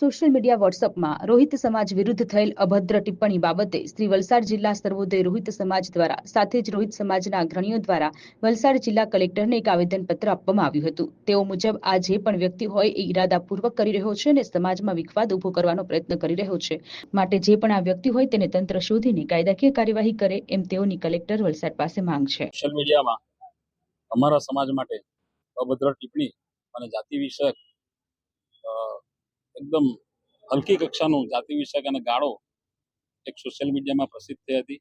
Social media વોટ્સઅપમાં રોહિત સમાજ વિરુદ્ધ થયેલ અભદ્ર ટિપ્પણી બાબતે શ્રી વલસાડ જિલ્લા સર્વોદય રોહિત સમાજ દ્વારા, સાથે જ રોહિત સમાજના અગ્રણીઓ દ્વારા વલસાડ જિલ્લા કલેક્ટરને એક આવેદનપત્ર આપવામાં આવ્યું હતું. તેઓ મુજબ, આ જે પણ વ્યક્તિ હોય એ ઇરાદાપૂર્વક કરી રહ્યો છે અને સમાજમાં વિખવાદ ઊભો કરવાનો પ્રયત્ન કરી રહ્યો છે. માટે જે પણ આ વ્યક્તિ હોય તેને તંત્ર શોધીને કાયદાકીય કાર્યવાહી કરે એમ તેઓની કલેક્ટર વલસાડ પાસે માંગ છે. સોશિયલ મીડિયામાં અમારા સમાજ માટે અભદ્ર ટિપ્પણી અને જાતિ વિષયક એકદમ હલકી કક્ષાનું જાતિ વિષયક અને ગાળો એક સોશિયલ મીડિયામાં પ્રસિદ્ધ થઈ હતી.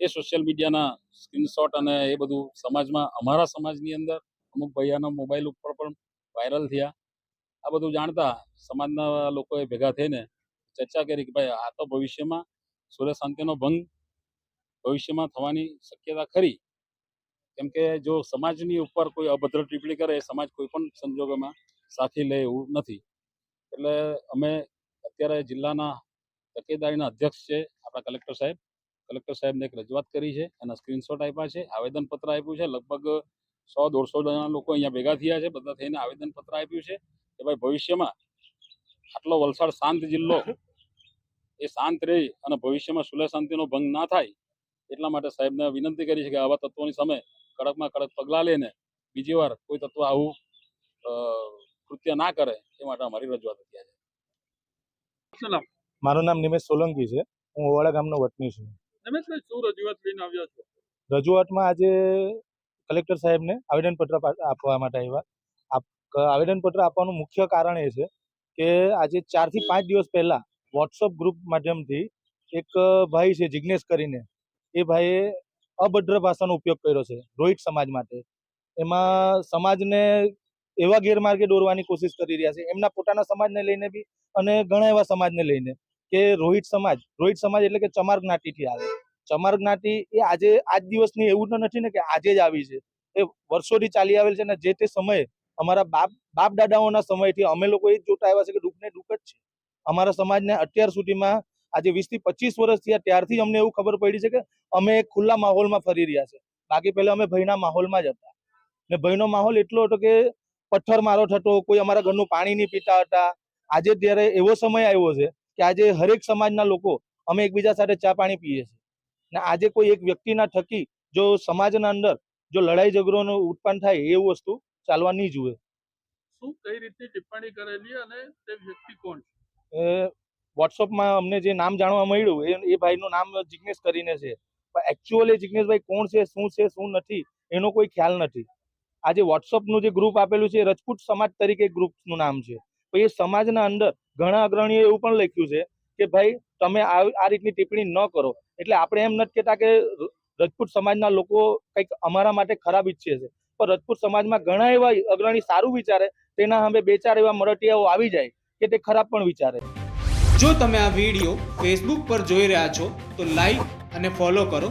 એ સોશિયલ મીડિયાના સ્ક્રીનશોટ અને એ બધું સમાજમાં, અમારા સમાજની અંદર અમુક ભૈયાના મોબાઈલ ઉપર પણ વાયરલ થયા. આ બધું જાણતા સમાજના લોકોએ ભેગા થઈને ચર્ચા કરી કે ભાઈ, આ તો ભવિષ્યમાં સૂર્ય શાંતિનો ભંગ ભવિષ્યમાં થવાની શક્યતા ખરી. કેમ કે જો સમાજની ઉપર કોઈ અભદ્ર ટિપ્પણી કરે સમાજ કોઈ પણ સંજોગોમાં સાથી લે એવું નથી. એટલે અમે અત્યારે જિલ્લાના તકેદારીના અધ્યક્ષ છે આપણા કલેક્ટર સાહેબ. કલેક્ટર સાહેબને એક રજૂઆત કરી છે એના સ્ક્રીનશોટ આપ્યા છે. આવેદનપત્ર આપ્યું છે. લગભગ સો દોઢસો જણા લોકો અહીંયા ભેગા થયા છે. બધા થઈને આવેદનપત્ર આપ્યું છે કે ભાઈ ભવિષ્યમાં આટલો વલસાડ શાંત જિલ્લો એ શાંત રહી અને ભવિષ્યમાં સુલે શાંતિનો ભંગ ના થાય એટલા માટે સાહેબને વિનંતી કરી છે કે આવા તત્વોની સામે કડકમાં કડક પગલાં લઈને બીજી વાર કોઈ તત્વ આવું કૃત્ય ના કરે એ માટે અમારી રજૂઆત આજે મારું નામ નિમેશ સોલંકી છે. હું ઓવાડા ગામનો વતની છું. શું રજૂઆત લઈને આવ્યા છો? રજૂઆતમાં આજે કલેક્ટર સાહેબને આવેદનપત્ર આપવા માટે આવ્યા. આપ- આવેદનપત્ર આપવાનું મુખ્ય કારણ એ છે કે આજે ચારથી પાંચ દિવસ પહેલા વોટ્સઅપ ગ્રુપ માધ્યમથી એક ભાઈ છે જિજ્ઞેશ કરીને એ ભાઈએ અભદ્ર ભાષાનો ઉપયોગ કર્યો છે રોહિત સમાજ માટે. એમાં સમાજને એવા ગેરમાર્ગે દોરવાની કોશિશ કરી રહ્યા છે. એમના પોતાના સમાજને લઈને બી અને ઘણા એવા સમાજને લઈને કે રોહિત સમાજ રોહિત સમાજ એટલે કે ચમાર જ્ઞાતિથી આવે. ચમાર જ્ઞાતિ એ આજે, આજ દિવસની એવું તો નથી ને કે આજે જ આવી છે. એ વર્ષોથી ચાલી આવેલ છે ને જે તે સમયે અમારા બાપ બાપ દાદાઓના સમયથી અમે લોકો એ જ જોતા આવ્યા છે કે દુઃખને દુઃખ જ છે. અમારા સમાજને અત્યાર સુધીમાં આજે વીસથી પચીસ વર્ષ થયા ત્યારથી અમને એવું ખબર પડી છે કે અમે એક ખુલ્લા માહોલમાં ફરી રહ્યા છે. બાકી પહેલા અમે ભયના માહોલમાં જ હતા. ને ભયનો માહોલ એટલો હતો કે પથ્થર મારો થતો કોઈ અમારા ઘરનું પાણી નહીં પીતા હતા. આજે ત્યારે એવો સમય આવ્યો છે કે આજે હરેક સમાજના લોકો અમે એકબીજા સાથે ચા પાણી પીએ છીએ. ને આજે કોઈ એક વ્યક્તિના થકી જો સમાજના અંદર જો લડાઈ ઝઘડોનું ઉત્પન્ન થાય એવું વસ્તુ ચાલવા નહીં જુએ શું કઈ રીતની ટિપ્પણી કરેલી અને તે વ્યક્તિ કોણ છે? વોટ્સઅપમાં અમને જે નામ જાણવા મળ્યું એ એ ભાઈનું નામ જિગ્નેશ કરીને છે. પણ એકચ્યુઅલી જિગ્નેશભાઈ કોણ છે શું છે શું નથી એનો કોઈ ખ્યાલ નથી. આજે વોટ્સઅપનું જે ગ્રુપ આપેલું છે રજપૂત સમાજ તરીકે ગ્રુપનું નામ છે. તો એ સમાજના અંદર ઘણા અગ્રણીઓ એવું પણ લખ્યું છે કે ભાઈ, તમે આ રીતની ટિપ્પણી ન કરો. એટલે આપણે એમ નથી કહેતા કે રજપૂત સમાજના લોકો કંઈક અમારા માટે ખરાબ ઈચ્છે છે. પણ રજપૂત સમાજમાં ઘણા એવા અગ્રણી સારું વિચારે, તેના સામે બે ચાર એવા મરટિયાઓ આવી જાય કે તે ખરાબ પણ વિચારે. જો તમે આ વીડિયો ફેસબુક પર જોઈ રહ્યા છો, તો લાઈક અને ફોલો કરો.